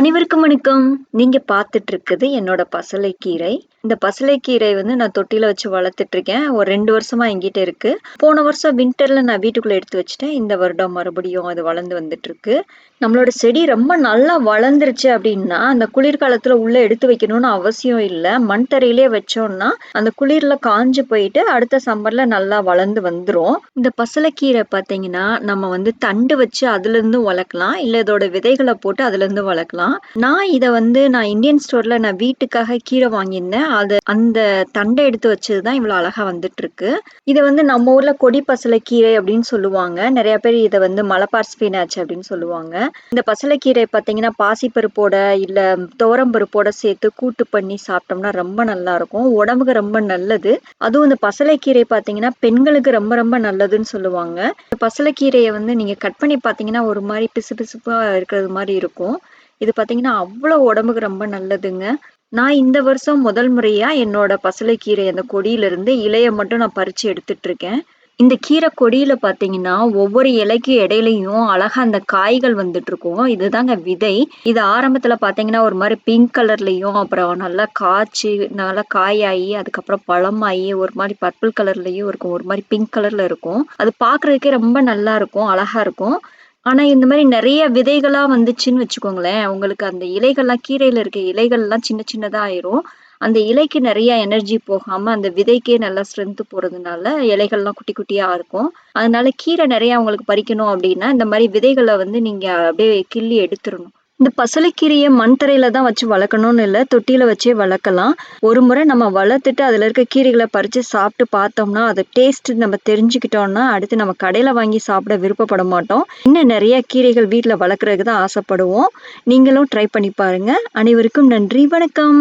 அனைவருக்கும் வணக்கம். நீங்க பார்த்துட்டு இருக்குது என்னோட பசலைக்கீரை. இந்த பசலைக்கீரை வந்து நான் தொட்டியில் வச்சு வளர்த்துட்டு இருக்கேன் ஒரு ரெண்டு வருஷமாக எங்கிட்ட இருக்கு. போன வருஷம் வின்டர்ல நான் வீட்டுக்குள்ள எடுத்து வச்சுட்டேன். இந்த வருடம் மறுபடியும் அது வளர்ந்து வந்துட்டு இருக்கு நம்மளோட செடி ரொம்ப நல்லா வளர்ந்துருச்சு அப்படின்னா அந்த குளிர்காலத்துல உள்ள எடுத்து வைக்கணும்னு அவசியம் இல்லை. மண் தரையிலே வச்சோம்னா அந்த குளிர்ல காஞ்சு போயிட்டு அடுத்த சம்மர்ல நல்லா வளர்ந்து வந்துடும் இந்த பசலைக்கீரை பார்த்தீங்கன்னா நம்ம வந்து தண்டு வச்சு அதுல வளர்க்கலாம். இல்ல இதோட விதைகளை போட்டு அதுல இருந்து வளர்க்கலாம். நான் இதை வந்து நான் இந்தியன் ஸ்டோர்ல நான் வீட்டுக்காக கீரை வாங்கியிருந்தேன். அது அந்த தண்டை எடுத்து வச்சது தான் இவ்வளோ அழகா வந்துட்டு இருக்கு இதை வந்து நம்ம ஊர்ல கொடி பசலைக்கீரை அப்படின்னு சொல்லுவாங்க. நிறைய பேர் இதை வந்து மலப்பார் ஸ்பினாச் அப்படின்னு சொல்லுவாங்க. இந்த பசலைக்கீரை பார்த்தீங்கன்னா பாசிப்பருப்போட இல்லை துவரம்பருப்போட சேர்த்து கூட்டு பண்ணி சாப்பிட்டோம்னா ரொம்ப நல்லா இருக்கும். உடம்புக்கு ரொம்ப நல்லது. அதுவும் இந்த பசலைக்கீரை பார்த்தீங்கன்னா பெண்களுக்கு ரொம்ப ரொம்ப நல்லதுன்னு சொல்லுவாங்க. இந்த பசலைக்கீரையை வந்து நீங்கள் கட் பண்ணி பார்த்தீங்கன்னா ஒரு மாதிரி பிசு பிசுப்பாக இருக்கிறது மாதிரி இருக்கும். இது பார்த்தீங்கன்னா அவ்வளோ உடம்புக்கு ரொம்ப நல்லதுங்க. நான் இந்த வருஷம் முதல் முறையா என்னோட பசலைக்கீரை அந்த கொடியிலிருந்து இலையை மட்டும் நான் பறிச்சு எடுத்துட்டு இருக்கேன் இந்த கீரை கொடியில பாத்தீங்கன்னா ஒவ்வொரு இலைக்கு இடையிலையும் அழகா அந்த காய்கள் வந்துட்டு இருக்கும் இதுதாங்க விதை. இது ஆரம்பத்துல பாத்தீங்கன்னா ஒரு மாதிரி பிங்க் கலர்லயும் அப்புறம் நல்லா காய்ச்சி நல்லா காயாகி அதுக்கப்புறம் பழமாயி ஒரு மாதிரி பர்பிள் கலர்லயும் இருக்கும். ஒரு மாதிரி பிங்க் கலர்ல இருக்கும். அது பாக்குறதுக்கே ரொம்ப நல்லா இருக்கும் அழகா இருக்கும். ஆனா இந்த மாதிரி நிறைய விதைகளா வந்துச்சுன்னு வச்சுக்கோங்களேன். உங்களுக்கு அந்த இலைகள்லாம் கீரையில இருக்க இலைகள்லாம் சின்ன சின்னதா ஆயிரும். அந்த இலைக்கு நிறைய எனர்ஜி போகாம அந்த விதைக்கே நல்லா ஸ்ட்ரென்த் போறதுனால இலைகள்லாம் குட்டி குட்டியா இருக்கும். அதனால கீரை நிறைய உங்களுக்கு பறிக்கணும் அப்படின்னா இந்த மாதிரி விதைகளை வந்து நீங்க அப்படியே கிள்ளி எடுத்துடணும். இந்த பசலைக்கீரையை மண் தரையில தான் வச்சு வளர்க்கணும்னு இல்லை தொட்டியில வச்சே வளர்க்கலாம். ஒரு முறை நம்ம வளர்த்துட்டு அதில் இருக்க கீரைகளை பறித்து சாப்பிட்டு பார்த்தோம்னா அது டேஸ்ட் நம்ம தெரிஞ்சுக்கிட்டோம்னா அடுத்து நம்ம கடையில் வாங்கி சாப்பிட விருப்பப்பட மாட்டோம். இன்னும் நிறைய கீரைகள் வீட்டில் வளர்க்குறதுக்கு தான் ஆசைப்படுவோம். நீங்களும் ட்ரை பண்ணி பாருங்கள் அனைவருக்கும் நன்றி வணக்கம்.